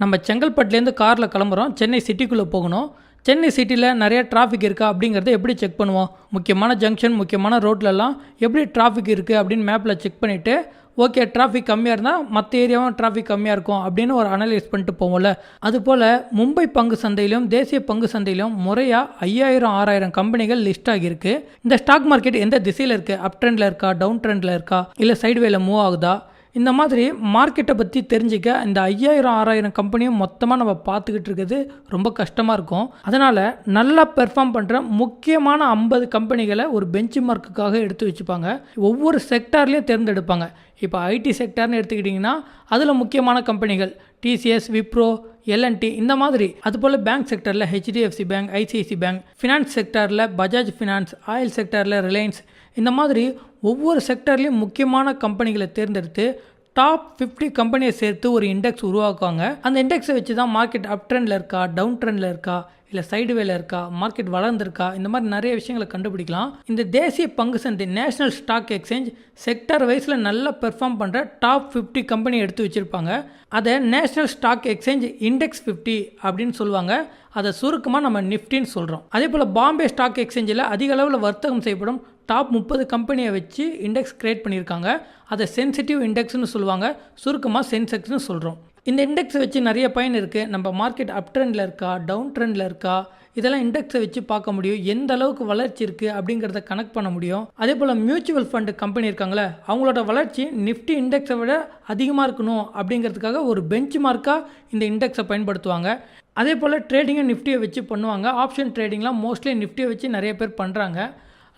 நம்ம செங்கல்பட்டுலேருந்து காரில் கிளம்புறோம். சென்னை சிட்டிக்குள்ளே போகணும். சென்னை சிட்டியில் நிறைய டிராஃபிக் இருக்கா அப்படிங்கிறத எப்படி செக் பண்ணுவோம்? முக்கியமான ஜங்ஷன் முக்கியமான ரோட்லலாம் எப்படி டிராஃபிக் இருக்குது அப்படின்னு மேப்பில் செக் பண்ணிவிட்டு ஓகே டிராஃபிக் கம்மியாக இருந்தால் மற்ற ஏரியாவும் டிராஃபிக் கம்மியாக இருக்கும் அப்படின்னு ஒரு அனலைஸ் பண்ணிட்டு போவோம்ல. அதுபோல் மும்பை பங்கு சந்தையிலும் தேசிய பங்கு சந்தையிலும் முறையாக ஐயாயிரம் ஆறாயிரம் கம்பெனிகள் லிஸ்ட் ஆகியிருக்கு. இந்த ஸ்டாக் மார்க்கெட் எந்த திசையில் இருக்குது அப் ட்ரெண்டில் இருக்கா டவுன் ட்ரெண்டில் இருக்கா? இல்லை சைடுவேல மூவ் ஆகுதா? இந்த மாதிரி மார்க்கெட்டை பற்றி தெரிஞ்சிக்க இந்த ஐயாயிரம் ஆறாயிரம் கம்பெனியும் மொத்தமாக நம்ம பார்த்துக்கிட்டு இருக்கிறது ரொம்ப கஷ்டமாக இருக்கும். அதனால் நல்லா பெர்ஃபார்ம் பண்ணுற முக்கியமான ஐம்பது கம்பெனிகளை ஒரு பெஞ்ச் மார்க்குக்காக எடுத்து வச்சுப்பாங்க. ஒவ்வொரு செக்டார்லேயும் தேர்ந்தெடுப்பாங்க. இப்போ ஐடி செக்டார்னு எடுத்துக்கிட்டிங்கன்னா அதில் முக்கியமான கம்பெனிகள் டிசிஎஸ் விப்ரோ எல்என்டி இந்த மாதிரி. அதுபோல் bank செக்டரில் HDFC bank ICICI bank finance செக்டாரில் பஜாஜ் ஃபினான்ஸ் ஆயில் செக்டாரில் ரிலையன்ஸ் இந்த மாதிரி ஒவ்வொரு செக்டர்லேயும் முக்கியமான கம்பெனிகளை தேர்ந்தெடுத்து டாப் ஃபிஃப்டி கம்பெனியை சேர்த்து ஒரு இண்டெக்ஸ் உருவாக்குவாங்க. அந்த இண்டெக்ஸை வச்சு தான் மார்க்கெட் அப் ட்ரெண்டில் இருக்கா டவுன் ட்ரெண்டில் இருக்கா இல்லை சைடு வேல இருக்கா மார்க்கெட் வளர்ந்துருக்கா இந்த மாதிரி நிறைய விஷயங்களை கண்டுபிடிக்கலாம். இந்த தேசிய பங்கு சந்தை நேஷனல் ஸ்டாக் எக்ஸ்சேஞ்ச் செக்டர் வைஸில் நல்லா பெர்ஃபார்ம் பண்ணுற டாப் ஃபிஃப்டி கம்பெனி எடுத்து வச்சுருப்பாங்க. அதை national stock exchange index fifty அப்படின்னு சொல்லுவாங்க. அதை சுருக்கமாக நம்ம நிஃப்டின்னு சொல்கிறோம் அதே போல் பாம்பே ஸ்டாக் எக்ஸ்சேஞ்சில் அதிக அளவில் வர்த்தகம் செய்யப்படும் டாப் முப்பது கம்பெனியை வச்சு இண்டெக்ஸ் கிரியேட் பண்ணியிருக்காங்க. அதை சென்சிட்டிவ் இண்டெக்ஸ்னு சொல்லுவாங்க. சுருக்கமாக சென்செக்ஸ்னு சொல்கிறோம் இந்த இண்டெக்ஸை வச்சு நிறைய பயன் இருக்குது நம்ம மார்க்கெட் அப் ட்ரெண்டில் இருக்கா? டவுன் ட்ரெண்டில் இருக்கா? இதெல்லாம் இண்டெக்ஸை வச்சு பார்க்க முடியும். எந்த அளவுக்கு வளர்ச்சி இருக்குது அப்படிங்கிறத கனெக்ட் பண்ண முடியும். அதே போல் மியூச்சுவல் ஃபண்டு கம்பெனி இருக்காங்களே அவங்களோட வளர்ச்சி நிஃப்டி இண்டெக்ஸை விட அதிகமாக இருக்கணும் அப்படிங்கிறதுக்காக ஒரு பெஞ்ச் மார்க்காக இந்த இண்டெக்ஸை பயன்படுத்துவாங்க. அதே போல் ட்ரேடிங்கை நிஃப்டியை வச்சு பண்ணுவாங்க. ஆப்ஷன் ட்ரேடிங்லாம் மோஸ்ட்லி நிஃப்டியை வச்சு நிறைய பேர் பண்ணுறாங்க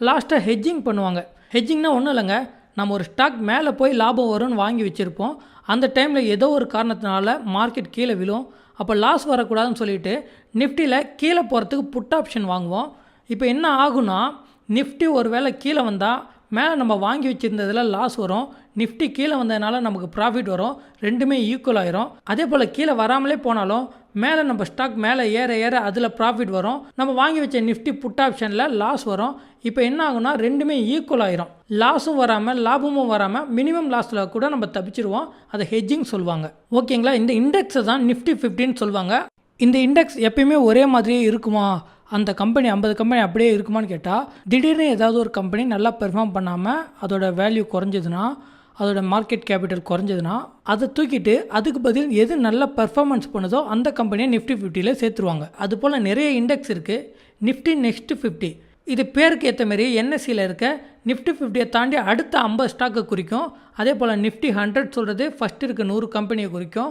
லாஸ்ட்டாக ஹெஜ்ஜிங் பண்ணுவாங்க. ஹெஜ்ஜிங்னா ஒன்றும் இல்லைங்க. நம்ம ஒரு ஸ்டாக் மேலே போய் லாபம் வரும்னு வாங்கி வச்சுருப்போம். அந்த டைமில் ஏதோ ஒரு காரணத்தினால மார்க்கெட் கீழே விழும். அப்போ லாஸ் வரக்கூடாதுன்னு சொல்லிட்டு நிஃப்டியில் கீழே போகிறதுக்கு புட் ஆப்ஷன் வாங்குவோம். இப்போ என்ன ஆகுனா நிஃப்டி ஒரு வேளை கீழே வந்தால் மேலே நம்ம வாங்கி வச்சுருந்ததில் லாஸ் வரும். நிஃப்டி கீழே வந்ததுனால நமக்கு ப்ராஃபிட் வரும். ரெண்டுமே ஈக்குவல் ஆயிரும். அதே போல் கீழே வராமலே போனாலும் மேலே நம்ம ஸ்டாக் மேலே ஏற ஏற அதில் ப்ராஃபிட் வரும். நம்ம வாங்கி வச்ச நிஃப்டி புட் ஆப்ஷனில் லாஸ் வரும். இப்போ என்ன ஆகுனா ரெண்டுமே ஈக்குவல் ஆயிரும். லாஸும் வராமல் லாபமும் வராமல் மினிமம் லாஸில் கூட நம்ம தப்பிச்சிருவோம். அதை ஹெஜ்ஜிங் சொல்லுவாங்க. ஓகேங்களா இந்த இண்டெக்ஸை தான் நிஃப்டி ஃபிஃப்டின்னு சொல்லுவாங்க. இந்த இண்டெக்ஸ் எப்பயுமே ஒரே மாதிரியே இருக்குமா? அந்த கம்பெனி ஐம்பது கம்பெனி அப்படியே இருக்குமான்னு கேட்டால் திடீர்னு ஏதாவது ஒரு கம்பெனி நல்லா பெர்ஃபார்ம் பண்ணாமல் அதோட வேல்யூ குறைஞ்சதுன்னா அதோட மார்க்கெட் கேபிட்டல் குறைஞ்சதுன்னா அதை தூக்கிட்டு அதுக்கு பதில் எது நல்ல பெர்ஃபார்மன்ஸ் பண்ணுதோ அந்த கம்பெனியை நிஃப்டி ஃபிஃப்டியில் சேர்த்துருவாங்க. அது போல் நிறைய இண்டெக்ஸ் இருக்குது நிஃப்டி நெக்ஸ்ட் ஃபிஃப்டி இது பேருக்கு ஏற்ற மாதிரி என்எஸ்சியில் இருக்க நிஃப்டி ஃபிஃப்டியை தாண்டி அடுத்த ஐம்பது ஸ்டாக்கை குறிக்கும். அதே போல் நிஃப்டி ஹண்ட்ரட் சொல்கிறது ஃபஸ்ட் இருக்க நூறு கம்பெனியை குறிக்கும்.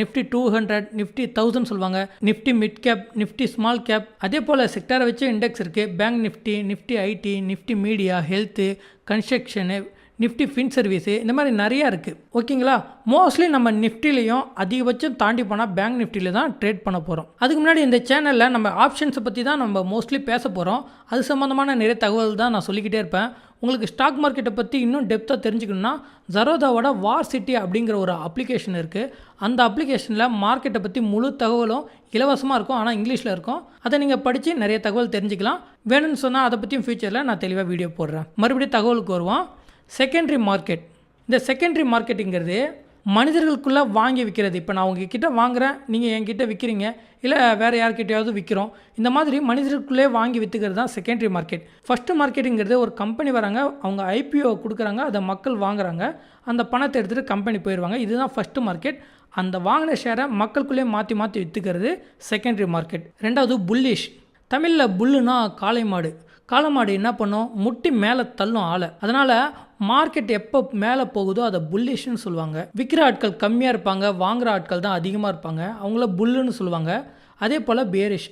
Nifty two hundred Nifty thousand சொல்லுவாங்க Nifty mid cap Nifty small cap அதே போல் செக்டாரை வச்சு இண்டெக்ஸ் இருக்குது bank Nifty Nifty IT Nifty media health construction Nifty fin service இந்த மாதிரி நிறையா இருக்குது ஓகேங்களா? மோஸ்ட்லி நம்ம நிஃப்டிலையும் அதிகபட்சம் தாண்டி போனால் பேங்க் நிஃப்டியில் தான் ட்ரேட் பண்ண போகிறோம் அதுக்கு முன்னாடி இந்த சேனலில் நம்ம ஆப்ஷன்ஸை பற்றி தான் நம்ம மோஸ்ட்லி பேச போகிறோம் அது சம்மந்தமான நிறைய தகவல் தான் நான் சொல்லிக்கிட்டே இருப்பேன். உங்களுக்கு ஸ்டாக் மார்க்கெட்டை பற்றி இன்னும் டெப்த்தாக தெரிஞ்சுக்கணுன்னா ஜரோதாவோட வார் சிட்டி அப்படிங்கிற ஒரு அப்ளிகேஷன் இருக்குது அந்த அப்ளிகேஷனில் மார்க்கெட்டை பற்றி முழு தகவலும் இலவசமாக இருக்கும் ஆனால் இங்கிலீஷில் இருக்கும். அதை நீங்கள் படித்து நிறைய தகவல் தெரிஞ்சுக்கலாம். வேணும்னு சொன்னால் அதை பற்றியும் ஃபியூச்சரில் நான் தெளிவாக வீடியோ போடுறேன். மறுபடியும் தகவலுக்கு வருவோம். செகண்டரி மார்க்கெட் இந்த செகண்டரி மார்க்கெட்டுங்கிறது மனிதர்களுக்குள்ளே வாங்கி விற்கிறது இப்போ நான் உங்ககிட்ட வாங்குகிறேன் நீங்கள் என்கிட்ட விற்கிறீங்க இல்லை வேறு யார்கிட்டையாவது விற்கிறோம் இந்த மாதிரி மனிதர்களுக்குள்ளே வாங்கி விற்றுக்கிறது தான் செகண்டரி மார்க்கெட் ஃபஸ்ட்டு மார்க்கெட்டுங்கிறது ஒரு கம்பெனி வராங்க. அவங்க ஐபிஓ கொடுக்குறாங்க. அதை மக்கள் வாங்குறாங்க. அந்த பணத்தை எடுத்துகிட்டு கம்பெனி போயிடுவாங்க இதுதான் ஃபஸ்ட்டு மார்க்கெட் அந்த வாங்கின ஷேரை மக்களுக்குள்ளே மாற்றி மாற்றி விற்றுக்கிறது செகண்டரி மார்க்கெட் ரெண்டாவது புல்லிஷ் தமிழில் புல்லுனா காளை மாடு. காளை மாடு என்ன பண்ணும்? முட்டி மேலே தள்ளும் ஆளை. அதனால் மார்க்கெட் எப்போ மேலே போகுதோ அதை புல்லிஷ்னு சொல்லுவாங்க. விற்கிற ஆட்கள் கம்மியாக இருப்பாங்க வாங்குகிற ஆட்கள் தான் அதிகமாக இருப்பாங்க. அவங்கள புல்லுன்னு சொல்லுவாங்க. அதே போல் பேரிஷ்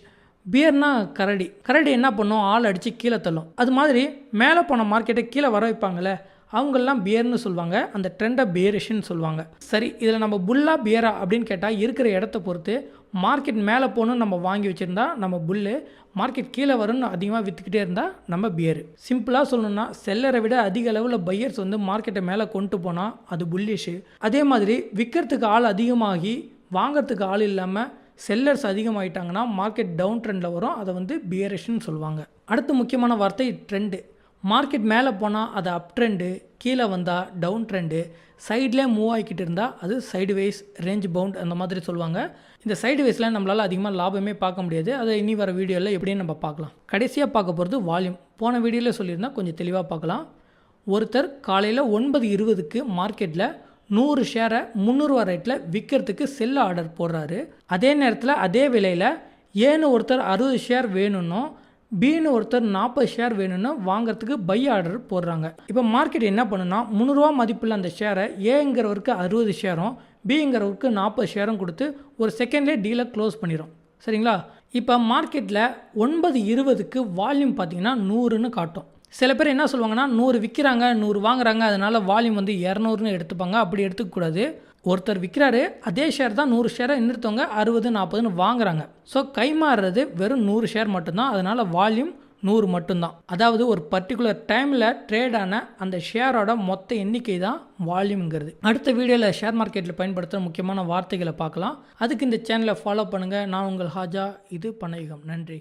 பியர்னா கரடி. கரடி என்ன பண்ணும்? ஆள் அடித்து கீழே தள்ளும். அது மாதிரி மேலே போன மார்க்கெட்டை கீழே வர வைப்பாங்களே அவங்கெல்லாம் பியர்னு சொல்லுவாங்க. அந்த ட்ரெண்டை பியரிஷ்ன்னு சொல்லுவாங்க. சரி இதில் நம்ம புல்லா பியரா அப்படின்னு கேட்டால் இருக்கிற இடத்த பொறுத்து மார்க்கெட் மேலே போகணும்னு நம்ம வாங்கி வச்சுருந்தா நம்ம புல்லு மார்க்கெட் கீழே வரும்னு அதிகமாக விற்றுக்கிட்டே இருந்தால் நம்ம பியரு சிம்பிளாக சொல்லணும்னா செல்லரை விட அதிக அளவில் பையர்ஸ் வந்து மார்க்கெட்டை மேலே கொண்டு போனால் அது புல்லிஷு அதே மாதிரி விற்கிறதுக்கு ஆள் அதிகமாகி வாங்கிறதுக்கு ஆள் இல்லாமல் செல்லர்ஸ் அதிகமாகிட்டாங்கன்னா மார்க்கெட் டவுன் ட்ரெண்டில் வரும். அதை வந்து பியரிஷ்னு சொல்லுவாங்க. அடுத்து முக்கியமான வார்த்தை ட்ரெண்டு மார்க்கெட் மேலே போனால் அது அப் ட்ரெண்டு கீழே வந்தால் டவுன் ட்ரெண்டு சைட்லேயே மூவ் ஆகிக்கிட்டு இருந்தால் அது சைடுவைஸ் ரேஞ்ச் பவுண்ட் அந்த மாதிரி சொல்லுவாங்க. இந்த சைடுவைஸில் நம்மளால் அதிகமாக லாபமே பார்க்க முடியாது. அதை இனி வர வீடியோவில் எப்படின்னு நம்ம பார்க்கலாம். கடைசியாக பார்க்க போகிறது வால்யூம் போன வீடியோவில் சொல்லியிருந்தால் கொஞ்சம் தெளிவாக பார்க்கலாம். ஒருத்தர் காலையில் ஒன்பது இருபதுக்கு மார்க்கெட்டில் நூறு ஷேரை முந்நூறுவா ரேட்டில் விற்கிறதுக்கு செல்லு ஆர்டர் போடுறாரு. அதே நேரத்தில் அதே விலையில் ஏன்னு ஒருத்தர் அறுபது ஷேர் வேணும்னோ பின்னு ஒருத்தர் நாற்பது ஷேர் வேணும்னு வாங்குறதுக்கு பை ஆர்டர் போடுறாங்க. இப்போ மார்க்கெட் என்ன பண்ணுன்னா முந்நூறுரூவா மதிப்பில் அந்த ஷேரை ஏங்கிறவருக்கு அறுபது ஷேரும் பிங்கிறவருக்கு நாற்பது ஷேரும் கொடுத்து ஒரு செகண்ட்லேயே டீலை க்ளோஸ் பண்ணிடும் சரிங்களா? இப்போ மார்க்கெட்டில் ஒன்பது இருபதுக்கு வால்யூம் பார்த்தீங்கன்னா நூறுன்னு காட்டும். சில பேர் என்ன சொல்லுவாங்கன்னா நூறு விற்கிறாங்க நூறு வாங்குறாங்க அதனால வால்யூம் வந்து இரநூறுன்னு எடுத்துப்பாங்க. அப்படி எடுத்துக்கக்கூடாது. ஒருத்தர் விற்கிறாரு அதே ஷேர் தான் நூறு ஷேரை இன்னொருத்தவங்க அறுபது நாற்பதுன்னு வாங்குறாங்க. ஸோ கை மாறுறது வெறும் நூறு ஷேர் மட்டும்தான். அதனால் வால்யூம் நூறு மட்டும்தான். அதாவது ஒரு பர்டிகுலர் டைமில் ட்ரேடான அந்த ஷேரோட மொத்த எண்ணிக்கை தான் வால்யூம்ங்கிறது அடுத்த வீடியோவில் ஷேர் மார்க்கெட்டில் பயன்படுத்துகிற முக்கியமான வார்த்தைகளை பார்க்கலாம். அதுக்கு இந்த சேனலை ஃபாலோ பண்ணுங்கள் நான் உங்கள் ஹாஜா. இது பணயுகம் நன்றி.